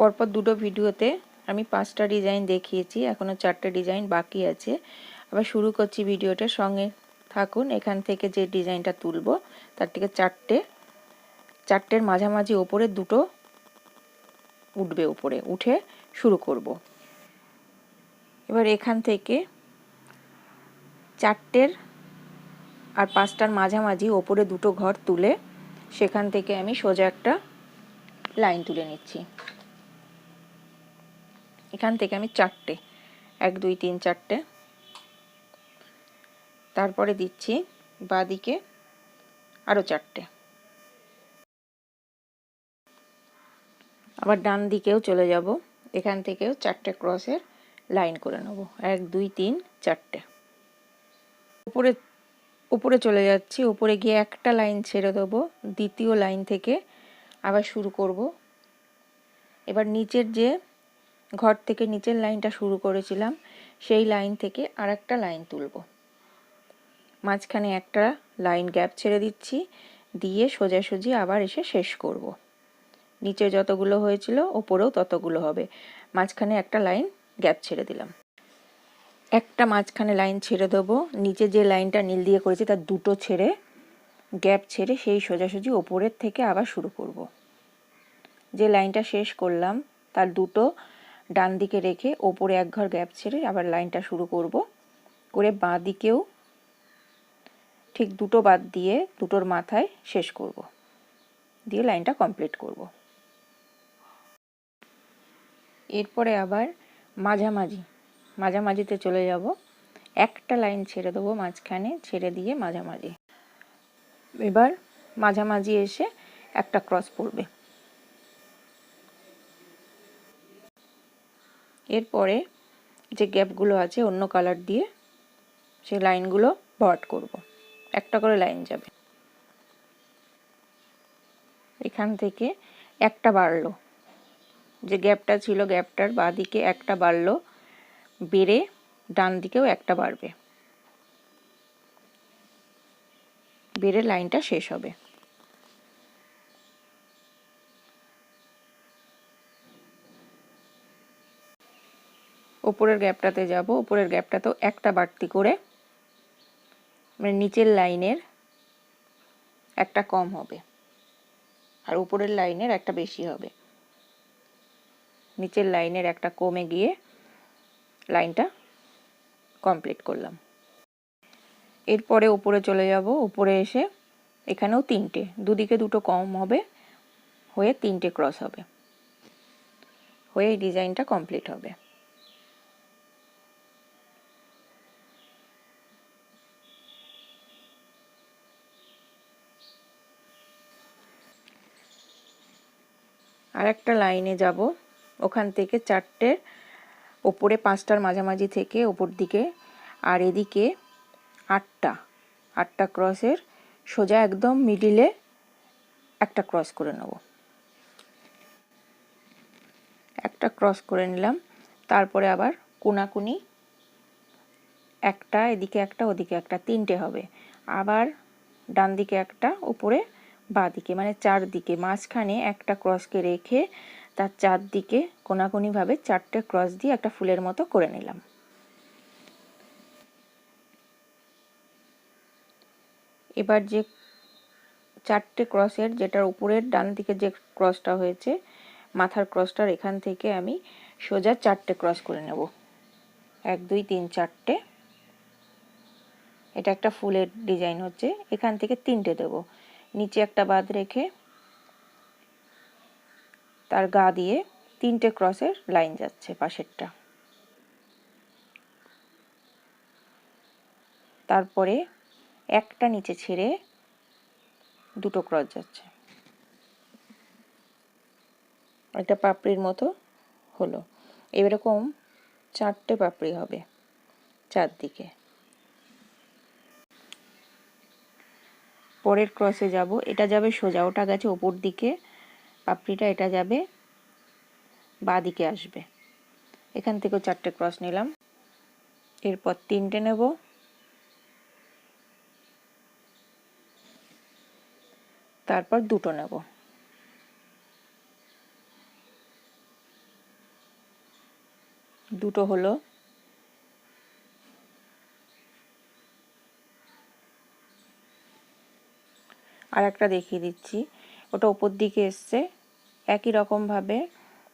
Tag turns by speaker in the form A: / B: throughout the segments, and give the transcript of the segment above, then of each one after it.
A: পরপর দুটো ভিডিওতে আমি পাঁচটা ডিজাইন দেখিয়েছি এখনও চারটে ডিজাইন বাকি আছে। আবার শুরু করছি ভিডিওটার সঙ্গে থাকুন, এখান থেকে যে ডিজাইনটা তুলব, তার থেকে চারটে, চারটের মাঝামাঝি ওপরে দুটো উঠবে উপরে উঠে শুরু করব। এবার এখান থেকে চারটের আর পাঁচটার মাঝামাঝি ওপরে দুটো ঘর তুলে, সেখান থেকে আমি সোজা একটা লাইন তুলে নিচ্ছি। এখান থেকে আমি চারটে। এক, দুই, তিন, চারটে। তারপরে দিচ্ছি বাদিকে আরও চারটে। আবার ডান দিকেও চলে যাব। এখান থেকেও চারটে ক্রসের লাইন করে নেব। এক, দুই, তিন, চারটে। উপরে উপরে চলে যাচ্ছি। উপরে গিয়ে একটা লাইন ছেড়ে দেবো। দ্বিতীয় লাইন থেকে আবার শুরু করব। এবার নিচের যে ঘর থেকে নিচের লাইনটা শুরু করেছিলাম, সেই লাইন থেকে আর একটা লাইন তুলব। মাঝখানে একটা লাইন গ্যাপ ছেড়ে দিচ্ছি, দিয়ে সোজাসুজি আবার এসে শেষ করব। নিচে যতগুলো হয়েছিল, ওপরেও ততগুলো হবে। মাঝখানে একটা লাইন গ্যাপ ছেড়ে দিলাম। একটা মাঝখানে লাইন ছেড়ে দেবো। নিচে যে লাইনটা নীল দিয়ে করেছি, তার দুটো ছেড়ে গ্যাপ ছেড়ে সেই সোজাসুজি ওপরের থেকে আবার শুরু করব। যে লাইনটা শেষ করলাম, তার দুটো ডান দিকে রেখে ওপরে এক ঘর গ্যাপ ছেড়ে আবার লাইনটা শুরু করব। করে বাঁ দিকেও ঠিক দুটো বাদ দিয়ে দুটোর মাথায় শেষ করব। দিয়ে লাইনটা কমপ্লিট করব। এরপরে আবার মাঝামাঝি, মাঝামাঝিতে চলে যাব। একটা লাইন ছেড়ে দেবো মাঝখানে, ছেড়ে দিয়ে মাঝামাঝি। এবার মাঝামাঝি এসে একটা ক্রস পড়বে। এরপরে যে গ্যাপগুলো আছে অন্য কালার দিয়ে সেই লাইনগুলো ভট করব। একটা করে লাইন যাবে। এখান থেকে একটা বাড়লো। যে গ্যাপটা ছিল গ্যাপটার বাঁদিকে একটা বাড়লো, বেড়ে ডান দিকেও একটা বাড়বে। বেড়ে লাইনটা শেষ হবে। ওপরের গ্যাপটাতে যাব। ওপরের গ্যাপটাতেও একটা বাড়তি করে মানে নিচের লাইনের একটা কম হবে। আর উপরের লাইনের একটা বেশি হবে। নিচের লাইনের একটা কমে গিয়ে লাইনটা কমপ্লিট করলাম। এরপরে উপরে চলে যাব। উপরে এসে এখানেও তিনটে। দুদিকে দুটো কম হবে, হয়ে তিনটে ক্রস হবে। হয়ে এই ডিজাইনটা কমপ্লিট হবে। আর একটা লাইনে যাব। ওখান থেকে চারটে ওপরে পাঁচটার মাঝামাঝি থেকে ওপর দিকে আর এদিকে আটটা আটটা ক্রসের সোজা একদম মিডিলে একটা ক্রস করে নেব। একটা ক্রস করে নিলাম, তারপরে আবার কোনাকুনি একটা, এদিকে একটা, ওদিকে একটা, তিনটে হবে। আবার ডান দিকে একটা উপরে বাঁ দিকে মানে চারদিকে, মাঝখানে একটা ক্রসকে রেখে তার চারদিকে কোনাকুনিভাবে চারটে ক্রস দিয়ে একটা ফুলের মতো করে নিলাম। এবার যে চারটে ক্রসের যেটার উপরের ডান দিকে যে ক্রসটা হয়েছে, মাথার ক্রসটার এখান থেকে আমি সোজা চারটে ক্রস করে নেব। এক, দুই, তিন, চারটে। এটা একটা ফুলের ডিজাইন হচ্ছে, এখান থেকে তিনটে দেব। নিচে একটা বাদ রেখে তার গা দিয়ে তিনটে ক্রসের লাইন যাচ্ছে পাশেরটা। তারপরে একটা নিচে ছেড়ে দুটো ক্রস যাচ্ছে। একটা পাপড়ির মতো হলো। এরকম চারটে পাপড়ি হবে চারদিকে। পরের ক্রসে যাব। এটা যাবে সোজা, ওটা গেছে ওপর দিকে। পাপড়িটা এটা যাবে বা দিকে আসবে। এখান থেকেও চারটে ক্রস নিলাম। এরপর তিনটে নেব। তারপর দুটো নেব। দুটো হলো আর একটা দেখিয়ে দিচ্ছি। ওটা ওপর দিকে এসছে। একই রকমভাবে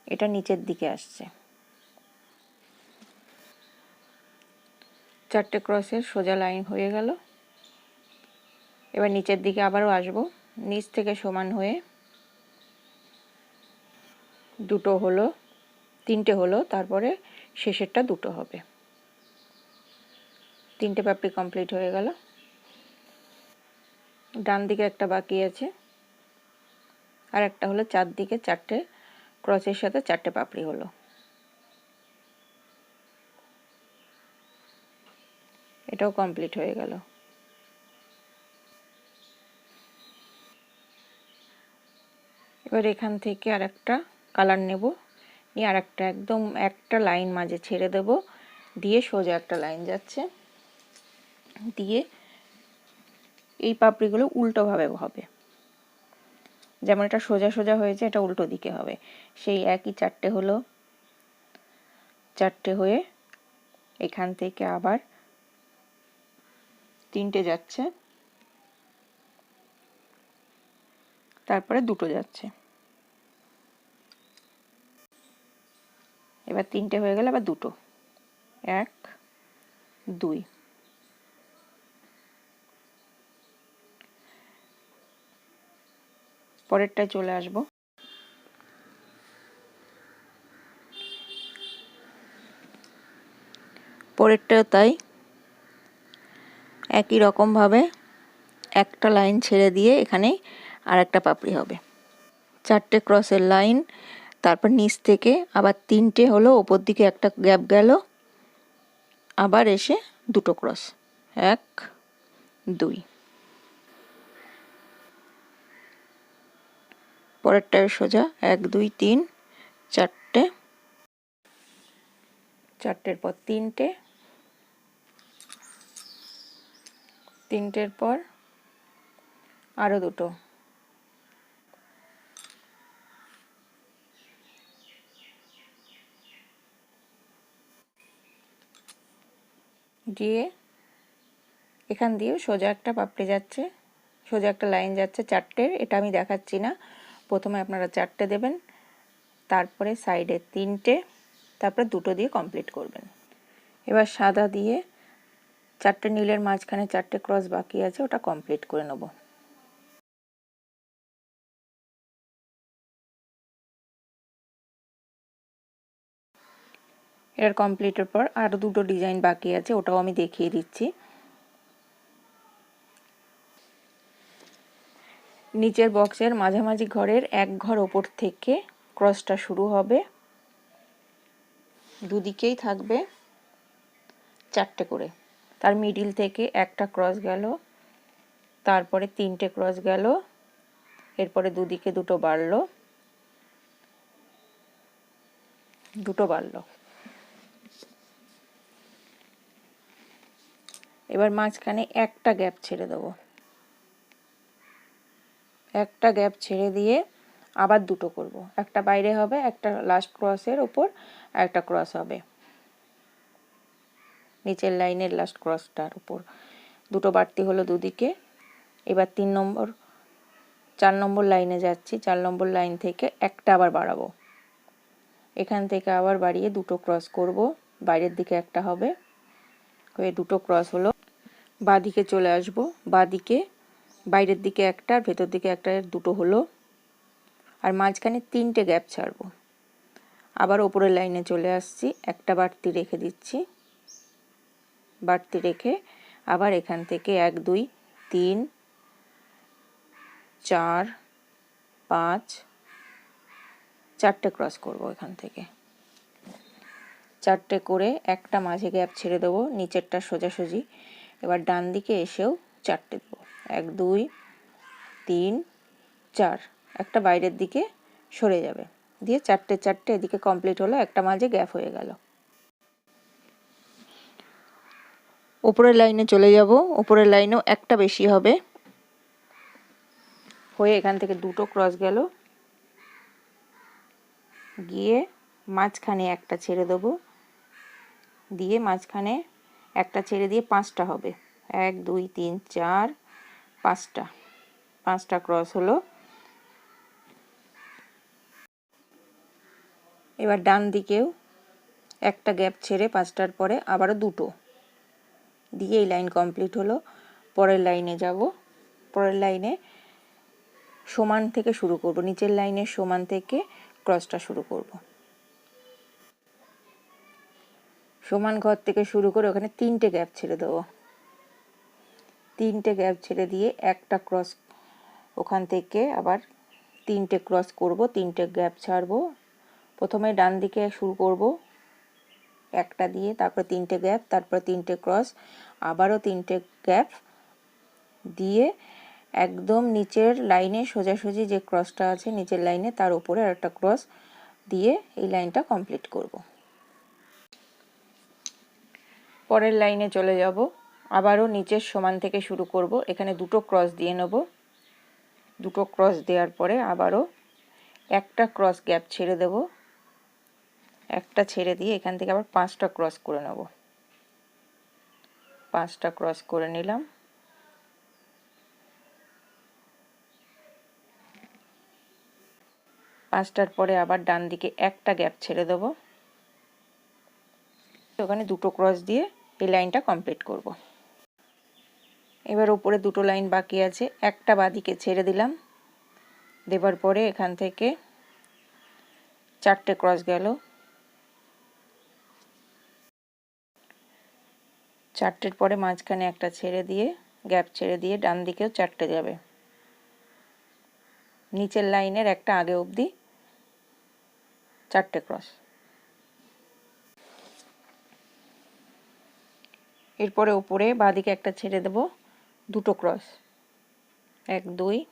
A: এটা নিচের দিকে আসছে। চারটে ক্রসের সোজা লাইন হয়ে গেল। এবার নিচের দিকে আবারও আসব। নিচ থেকে সমান হয়ে দুটো হলো, তিনটে হলো, তারপরে শেষেরটা দুটো হবে। তিনটে পাপড়ি কমপ্লিট হয়ে গেল। ডান দিকে একটা বাকি আছে। আর একটা হলো চারদিকে চারটে ক্রসের সাথে চারটে পাপড়ি হলো। এটাও কমপ্লিট হয়ে গেল। এবার এখান থেকে আর একটা কালার নেব। নিয়ে আর একটা একদম একটা লাইন মাঝে ছেড়ে দেব। দিয়ে সোজা একটা লাইন যাচ্ছে। দিয়ে এই পাপড়িগুলো উল্টোভাবে হবে। যেমন এটা সোজা সোজা হয়েছে, এটা উল্টো দিকে হবে। সেই একই চারটে হলো, চারটে হয়ে এখান থেকে আবার তিনটে যাচ্ছে। তারপরে দুটো যাচ্ছে। এবার তিনটে হয়ে গেলে আবার দুটো। এক, দুই। পরেরটায় চলে আসব। পরেরটাও তাই একই রকমভাবে একটা লাইন ছেড়ে দিয়ে এখানে আর একটা পাপড়ি হবে। চারটে ক্রসের লাইন, তারপর নিচ থেকে আবার তিনটে হলো, ওপর দিকে একটা গ্যাপ গেল, আবার এসে দুটো ক্রস। এক, দুই। পরেরটায় সোজা। এক, দুই, তিন, চারটে। চারটের পর তিনটে। তিনটের পর আরও দুটো। দিয়ে এখান দিয়ে সোজা একটা পাপড়ি যাচ্ছে। সোজা একটা লাইন যাচ্ছে চারটের। এটা আমি দেখাচ্ছি না। প্রথমে আপনারা চারটে দেবেন, তারপরে সাইডে তিনটে, তারপরে দুটো দিয়ে কমপ্লিট করবেন। এবার সাদা দিয়ে চারটে নীলের মাঝখানে চারটে ক্রস বাকি আছে, ওটা কমপ্লিট করে নেব। এর কমপ্লিটের পর আরও দুটো ডিজাইন বাকি আছে, ওটাও আমি দেখিয়ে দিচ্ছি। নিচের বক্সের মাঝামাঝি ঘরের এক ঘর ওপর থেকে ক্রসটা শুরু হবে। দুদিকেই থাকবে চারটে করে। তার মিডিল থেকে একটা ক্রস গেল, তারপরে তিনটে ক্রস গেল, এরপরে দুদিকে দুটো বাড়ল। দুটো বাড়লো। এবার মাঝখানে একটা গ্যাপ ছেড়ে দেবো। একটা গ্যাপ ছেড়ে দিয়ে আবার দুটো করব। একটা বাইরে হবে, একটা লাস্ট ক্রসের আর একটা ক্রস হবে। নিচের লাইনের লাস্ট ক্রসটার উপর। দুটো বাড়তি হলো দুদিকে। এবার তিন নম্বর, চার নম্বর লাইনে যাচ্ছি। চার নম্বর লাইন থেকে একটা আবার বাড়াবো। এখান থেকে আবার বাড়িয়ে দুটো ক্রস করব। বাইরের দিকে একটা হবে। হয়ে দুটো ক্রস হলো। বাদিকে চলে আসব। বাদিকে বাইরের দিকে একটা, আর ভেতর দিকে একটা দুটো হলো। আর মাঝখানে তিনটে গ্যাপ ছাড়বো। আবার ওপরের লাইনে চলে আসছি, একটা বাড়তি রেখে দিচ্ছি। বাড়তি রেখে আবার এখান থেকে এক, দুই, তিন, চার, পাঁচ, চারটে ক্রস করব এখান থেকে। চারটে করে একটা মাঝে গ্যাপ ছেড়ে দেবো, নিচেরটা সোজাসুজি। এবার ডান দিকে এসেও চারটে দেবো। এক, দুই, তিন, চার। একটা বাইরের দিকে সরে যাবে। দিয়ে চারটে চারটে এদিকে কমপ্লিট হলো, একটা মাঝে গ্যাপ হয়ে গেল। উপরের লাইনে চলে যাব। উপরের লাইনেও একটা বেশি হবে। হয়ে এখান থেকে দুটো ক্রস গেল। গিয়ে মাঝখানে একটা ছেড়ে দেবো। দিয়ে মাঝখানে একটা ছেড়ে দিয়ে পাঁচটা হবে। এক, দুই, তিন, চার পাঁচটা। পাঁচটা ক্রস হলো। এবার ডান দিকেও একটা গ্যাপ ছেড়ে পাঁচটার পরে আবারও দুটো। দিয়ে এই লাইন কমপ্লিট হলো। পরের লাইনে যাব। পরের লাইনে সমান থেকে শুরু করব। নিচের লাইনে সমান থেকে ক্রসটা শুরু করব। সমান ঘর থেকে শুরু করে ওখানে তিনটে গ্যাপ ছেড়ে দেবো। তিনটে গ্যাপ ছেড়ে দিয়ে একটা ক্রস ওখান থেকে আবার তিনটে ক্রস করব, তিনটে গ্যাপ ছাড়বো। প্রথমে ডান দিকে শুরু করব, একটা দিয়ে তারপর তিনটে গ্যাপ, তারপর তিনটে ক্রস, আবারও তিনটে গ্যাপ দিয়ে একদম নিচের লাইনে সোজাসুজি যে ক্রসটা আছে নিচের লাইনে তার উপরে আর একটা ক্রস দিয়ে এই লাইনটা কমপ্লিট করব। পরের লাইনে চলে যাব। আবারও নিচের সমান থেকে শুরু করব। এখানে দুটো ক্রস দিয়ে নেব। দুটো ক্রস দেওয়ার পরে আবারও একটা ক্রস গ্যাপ ছেড়ে দেব। একটা ছেড়ে দিয়ে এখান থেকে আবার পাঁচটা ক্রস করে নেব। পাঁচটা ক্রস করে নিলাম। পাঁচটার পরে আবার ডান দিকে একটা গ্যাপ ছেড়ে দেব। ওখানে দুটো ক্রস দিয়ে এই লাইনটা কমপ্লিট করব। এবার উপরে দুটো লাইন বাকি আছে। একটা বাদিকে ছেড়ে দিলাম। দেবার পরে এখান থেকে চারটে ক্রস গেল। চারটের পরে মাঝখানে একটা ছেড়ে দিয়ে, গ্যাপ ছেড়ে দিয়ে ডান দিকেও চারটে যাবে। নিচের লাইনের একটা আগে অবধি চারটে ক্রস। এরপরে উপরে বাঁদিকে একটা ছেড়ে দেব। দুটো ক্রস। এক, দুই।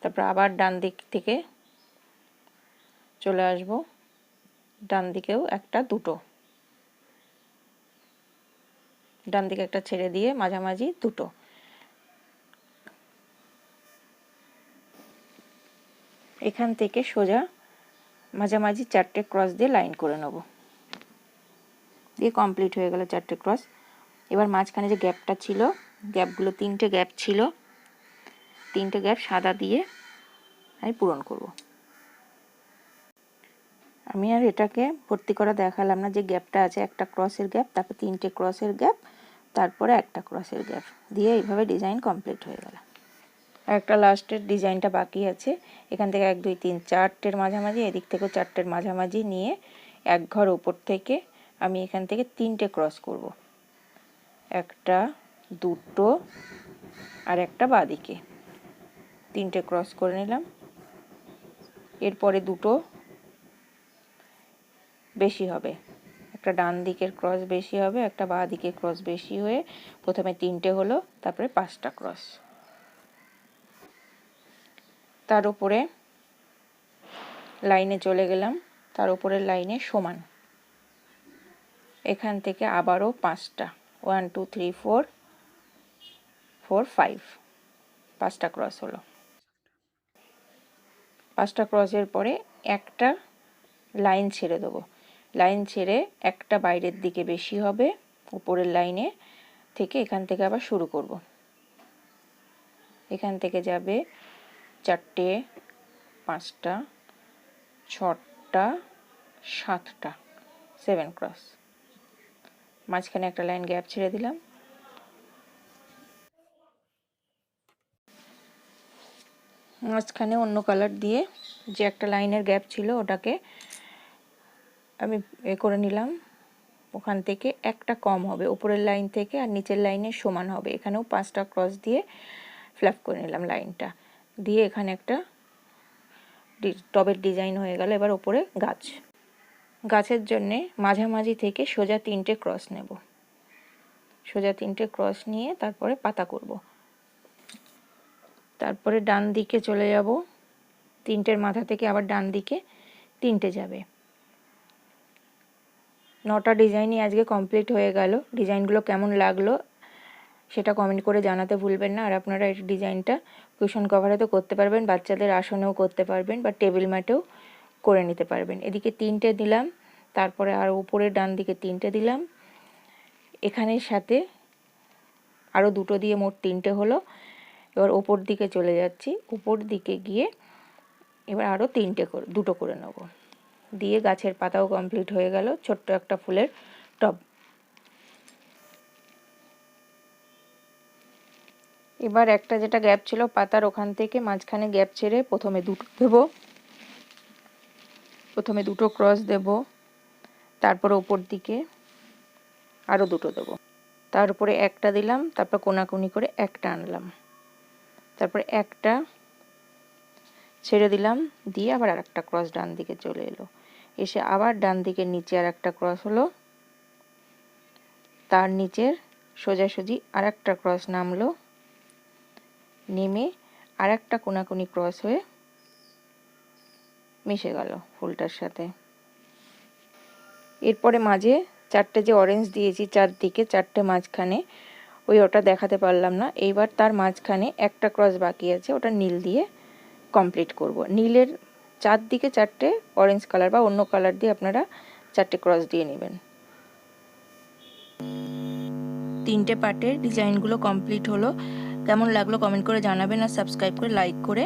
A: তারপর আবার ডান দিক থেকে চলে আসব। ডান দিকেও একটা দুটো। ডান দিকে একটা ছেড়ে দিয়ে মাঝামাঝি দুটো। এখান থেকে সোজা মাঝামাঝি চারটে ক্রস দিয়ে লাইন করে নেব। দিয়ে কমপ্লিট হয়ে গেল চারটে ক্রস। এবার মাঝখানে যে গ্যাপটা ছিল, গ্যাপগুলো তিনটে গ্যাপ ছিল, তিনটে গ্যাপ সাদা দিয়ে আমি পূরণ করব। আমি আর এটাকে ভর্তি করা দেখালাম না যে গ্যাপটা আছে, একটা ক্রসের গ্যাপ, তারপর তিনটে ক্রসের গ্যাপ, তারপরে একটা ক্রসের গ্যাপ, দিয়ে এইভাবে ডিজাইন কমপ্লিট হয়ে গেল। একটা লাস্টের ডিজাইনটা বাকি আছে, এখান থেকে এক, দুই, তিন, চারটের মাঝামাঝি, এদিক থেকেও চারটের মাঝামাঝি নিয়ে এক ঘর উপর থেকে আমি এখান থেকে তিনটে ক্রস করব। একটা, দুটো, আর একটা বাদিকে। তিনটে ক্রস করে নিলাম। এরপরে দুটো বেশি হবে। একটা ডান দিকের ক্রস বেশি হবে, একটা বাঁ দিকের ক্রস বেশি হয়ে প্রথমে তিনটে হলো, তারপরে পাঁচটা ক্রস তার উপরে লাইনে চলে গেলাম। তার উপরের লাইনে সমান। এখান থেকে আবারও পাঁচটা। One two three four four five পাঁচটা ক্রস হলো। পাঁচটা ক্রসের পরে একটা লাইন ছেড়ে দেবো। লাইন ছেড়ে একটা বাইরের দিকে বেশি হবে, উপরের লাইনে থেকে এখান থেকে আবার শুরু করব। এখান থেকে যাবে চারটে, পাঁচটা, ছটা, সাতটা সেভেন ক্রস মাঝখানে একটা লাইন গ্যাপ ছেড়ে দিলাম। মাঝখানে অন্য কালার দিয়ে যে একটা লাইনের গ্যাপ ছিল ওটাকে আমি এ করে নিলাম। ওখান থেকে একটা কম হবে, উপরের লাইন থেকে আর নিচের লাইনের সমান হবে। এখানেও পাঁচটা ক্রস দিয়ে ফ্ল্যাপ করে নিলাম লাইনটা দিয়ে এখানে একটা টবের ডিজাইন হয়ে গেল, এবার ওপরে গাছ। গাছের জন্যে মাঝামাঝি থেকে সোজা তিনটে ক্রস নেব। সোজা তিনটে ক্রস নিয়ে তারপরে পাতা করব। তারপরে ডান দিকে চলে যাব। তিনটের মাথা থেকে আবার ডান দিকে তিনটে যাবে। নটা ডিজাইনই আজকে কমপ্লিট হয়ে গেল। ডিজাইনগুলো কেমন লাগল সেটা কমেন্ট করে জানাতে ভুলবেন না। আর আপনারা এই ডিজাইনটা কুশন কভারে তো করতে পারবেন, বাচ্চাদের আসনেও করতে পারবেন বা টেবিল ম্যাটেও করে নিতে পারবেন। এদিকে তিনটে দিলাম, তারপরে আর উপরের ডান দিকে তিনটে দিলাম। এখানের সাথে আরও দুটো দিয়ে মোট তিনটে হলো। এবার ওপর দিকে চলে যাচ্ছি। উপর দিকে গিয়ে এবার আরও তিনটে করে, দুটো করে নেব। দিয়ে গাছের পাতাও কমপ্লিট হয়ে গেল, ছোট্ট একটা ফুলের টব। এবার একটা যেটা গ্যাপ ছিল পাতার ওখান থেকে মাঝখানে গ্যাপ ছেড়ে প্রথমে দুটো দেব। প্রথমে দুটো ক্রস দেব, তারপর ওপর দিকে আরও দুটো দেবো। তার উপরে একটা দিলাম, তারপর কোনাকুনি করে একটা আনলাম। তারপর একটা ছেড়ে দিলাম, দিয়ে আবার আর একটা ক্রস ডান দিকে চলে এলো। এসে আবার ডান দিকের নিচে আর একটা ক্রস হলো। তার নিচের সোজাসুজি আর একটা ক্রস নামলো। নেমে আর একটা কোনাকুনি ক্রস হয়ে মিশে গেল ফুলটার সাথে। এরপরে মাঝে চারটে যে অরেঞ্জ দিয়েছি চারদিকে, চারটে মাঝখানে, ওই ওটা দেখাতে পারলাম না। এইবার তার মাঝখানে একটা ক্রস বাকি আছে, ওটা নীল দিয়ে কমপ্লিট করব। নীলের চারদিকে চারটে অরেঞ্জ কালার বা অন্য কালার দিয়ে আপনারা চারটে ক্রস দিয়ে নেবেন। তিনটে পার্টের ডিজাইনগুলো কমপ্লিট হলো। কেমন লাগল কমেন্ট করে জানাবেন আর সাবস্ক্রাইব করে লাইক করে।